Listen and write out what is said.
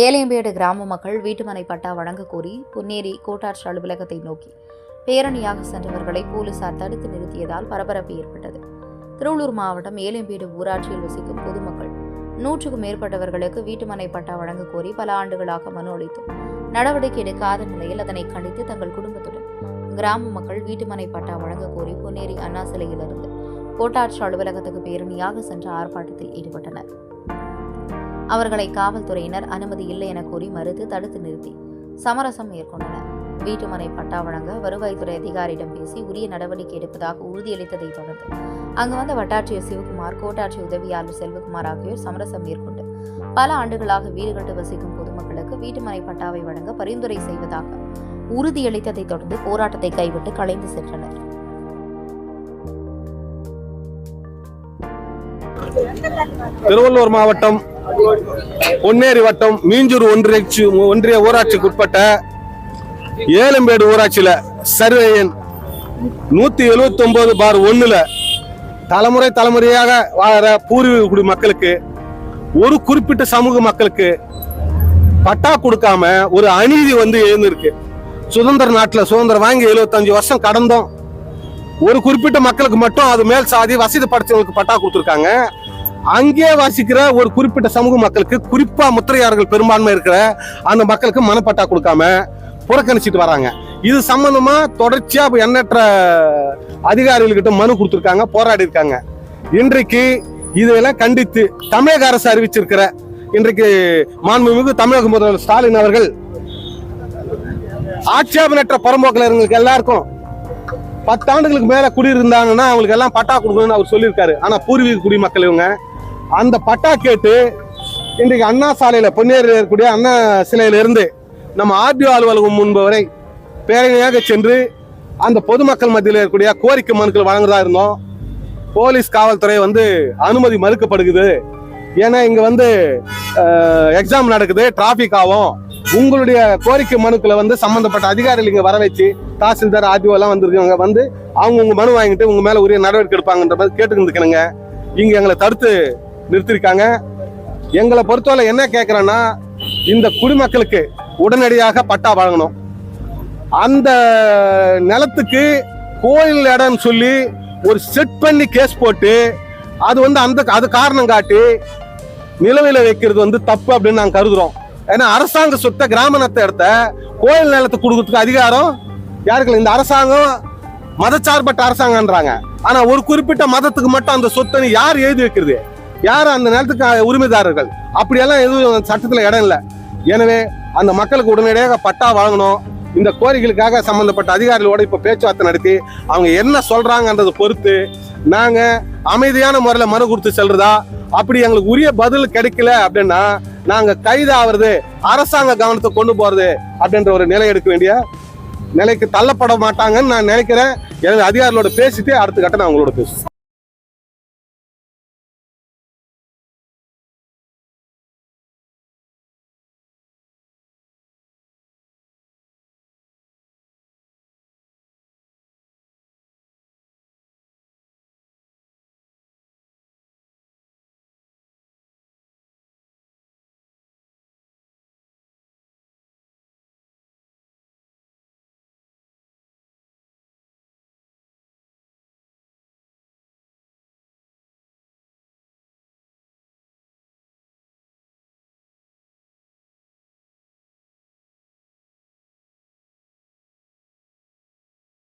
ஏலியம்பேடு கிராம மக்கள் வீட்டுமனை பட்டா வழங்க கோரி பொன்னேரி கோட்டாட்சி அலுவலகத்தை நோக்கி பேரணியாக சென்றவர்களை போலீசார் தடுத்து நிறுத்தியதால் பரபரப்பு ஏற்பட்டது. திருவள்ளூர் மாவட்டம் ஏலியம்பேடு ஊராட்சியில் வசிக்கும் பொதுமக்கள் நூற்றுக்கும் மேற்பட்டவர்களுக்கு வீட்டுமனை பட்டா வழங்க கோரி பல ஆண்டுகளாக மனு அளித்தோம் நடவடிக்கை எடுக்காத நிலையில் அதனை கண்டித்து தங்கள் குடும்பத்துடன் கிராம மக்கள் வீட்டுமனை பட்டா வழங்க கோரி பொன்னேரி அண்ணா சிலையிலிருந்து கோட்டாட்சி அலுவலகத்துக்கு பேரணியாக சென்ற ஆர்ப்பாட்டத்தில் ஈடுபட்டனர். அவர்களை காவல்துறையினர் அனுமதி இல்லை என கூறி மறுத்து தடுத்து நிறுத்தி சமரசம் மேற்கொண்டனர். வீட்டுமனை பட்டா வழங்க வருவாய்த்துறை அதிகாரியிடம் பேசி உரிய நடவடிக்கை எடுப்பதாக உறுதியளித்ததை தொடர்ந்து அங்கு வந்த வட்டாட்சியர் சிவகுமார் கோட்டாட்சி உதவியாளர் செல்வகுமார் ஆகியோர் சமரசம் மேற்கொண்டு பல ஆண்டுகளாக வீடு கட்டு வசிக்கும் பொதுமக்களுக்கு வீட்டுமனை பட்டாவை வழங்க பரிந்துரை செய்வதாக உறுதியளித்ததை தொடர்ந்து போராட்டத்தை கைவிட்டு கலைந்து சென்றனர். திருவள்ளூர் மாவட்டம் பொன்னேரி வட்டம் மீஞ்சூர் ஒன்றிய ஒன்றிய ஊராட்சிக்கு உட்பட்ட ஏலம்பேடு ஊராட்சியில சர்வே எண் நூத்தி எழுபத்தி ஒன்பது பார் ஒண்ணுல தலைமுறை தலைமுறையாக வாழற பூர்வீக குடி மக்களுக்கு ஒரு குறிப்பிட்ட சமூக மக்களுக்கு பட்டா கொடுக்காம ஒரு அநீதி வந்து எழுந்திருக்கு. சுதந்திர நாட்டில் சுதந்திரம் வாங்கி 75 வருஷம் கடந்தோம். ஒரு குறிப்பிட்ட மக்களுக்கு மட்டும் அது மேல் சாதி வசதி படைச்சவங்களுக்கு பட்டா கொடுத்துருக்காங்க. அங்கே வாசிக்கிற ஒரு குறிப்பிட்ட சமூக மக்களுக்கு குறிப்பா முத்திரையாளர்கள் பெரும்பான்மை இருக்கிற அந்த மக்களுக்கு மனப்பட்டா கொடுக்காம புறக்கணிச்சிட்டு வராங்க. இது சம்பந்தமா தொடர்ச்சியா எண்ணற்ற அதிகாரிகள்கிட்ட மனு கொடுத்துருக்காங்க போராடி இருக்காங்க. இன்றைக்கு இதெல்லாம் கண்டித்து தமிழக அரசு அறிவிச்சிருக்கிற இன்றைக்கு மாண்புமிகு தமிழக முதல்வர் ஸ்டாலின் அவர்கள் ஆட்சேபனற்ற புறம்போக்கிலர்களுக்கு எல்லாருக்கும் பத்தாண்டுகளுக்கு மேல குடியிருந்தாங்கன்னா அவங்களுக்கு எல்லாம் பட்டா கொடுக்கணும்னு அவர் சொல்லியிருக்காரு. ஆனா பூர்வீக குடிமக்கள் இவங்க அந்த பட்டா கேட்டு இன்றைக்கு அண்ணா சாலையில் பொன்னேரியில் இருக்கக்கூடிய அண்ணா சிலையிலிருந்து நம்ம ஆர்டிஓ அலுவலகம் முன்பு வரை பேரணியாக சென்று அந்த பொதுமக்கள் மத்தியில் இருக்கக்கூடிய கோரிக்கை மனுக்கள் வழங்குறதா இருந்தோம். போலீஸ் காவல்துறை வந்து அனுமதி மறுக்கப்படுகிறது. ஏன்னா இங்கே வந்து எக்ஸாம் நடக்குது டிராஃபிக் ஆகும். உங்களுடைய கோரிக்கை மனுக்களை வந்து சம்மந்தப்பட்ட அதிகாரிகள் இங்கே வர வச்சு தாசில்தார் ஆர்டிஓ எல்லாம் வந்திருக்காங்க வந்து அவங்க உங்கள் மனு வாங்கிட்டு உங்கள் மேலே உரிய நடவடிக்கை எடுப்பாங்கன்ற மாதிரி கேட்டுக்கிட்டு இங்கே எங்களை தடுத்து நிறுத்திருக்காங்க. எங்களை பொறுத்தவரை என்ன கேட்கறேன்னா இந்த குடிமக்களுக்கு உடனடியாக பட்டா வழங்கணும் அந்த நிலத்துக்கு கோயில் இடம்னு சொல்லி ஒரு செட் பண்ணி கேஸ் போட்டு அது வந்து அந்த அது காரணம் காட்டி நிலுவையில வைக்கிறது வந்து தப்பு அப்படின்னு நாங்கள் கருதுறோம். ஏன்னா அரசாங்க சொத்தை கிராம எடுத்த இடத்த கோயில் நிலத்தை கொடுக்கறதுக்கு அதிகாரம் யாருக்கு இந்த அரசாங்கம் மதச்சார்பற்ற அரசாங்கன்றாங்க ஆனா ஒரு குறிப்பிட்ட மதத்துக்கு மட்டும் அந்த சொத்தை யார் எழுதி வைக்கிறது? யார் அந்த நிலத்துக்கு உரிமைதாரர்கள்? அப்படியெல்லாம் எதுவும் சட்டத்தில் இடம் இல்லை. எனவே அந்த மக்களுக்கு உடனடியாக பட்டா வழங்கணும் இந்த கோரிக்கைகளுக்காக சம்பந்தப்பட்ட அதிகாரிகளோட இப்போ பேச்சுவார்த்தை நடத்தி அவங்க என்ன சொல்றாங்கன்றதை பொறுத்து நாங்கள் அமைதியான முறையில் மனு கொடுத்து செல்றதா? அப்படி எங்களுக்கு உரிய பதில் கிடைக்கல அப்படின்னா நாங்கள் கைது ஆகிறது அரசாங்க கவனத்தை கொண்டு போகிறது அப்படின்ற ஒரு நிலை எடுக்க வேண்டிய நிலைக்கு தள்ளப்பட மாட்டாங்கன்னு நான் நினைக்கிறேன். எனது அதிகாரிகளோட பேசிட்டு அடுத்த கட்ட நான் உங்களோட பேசுவேன்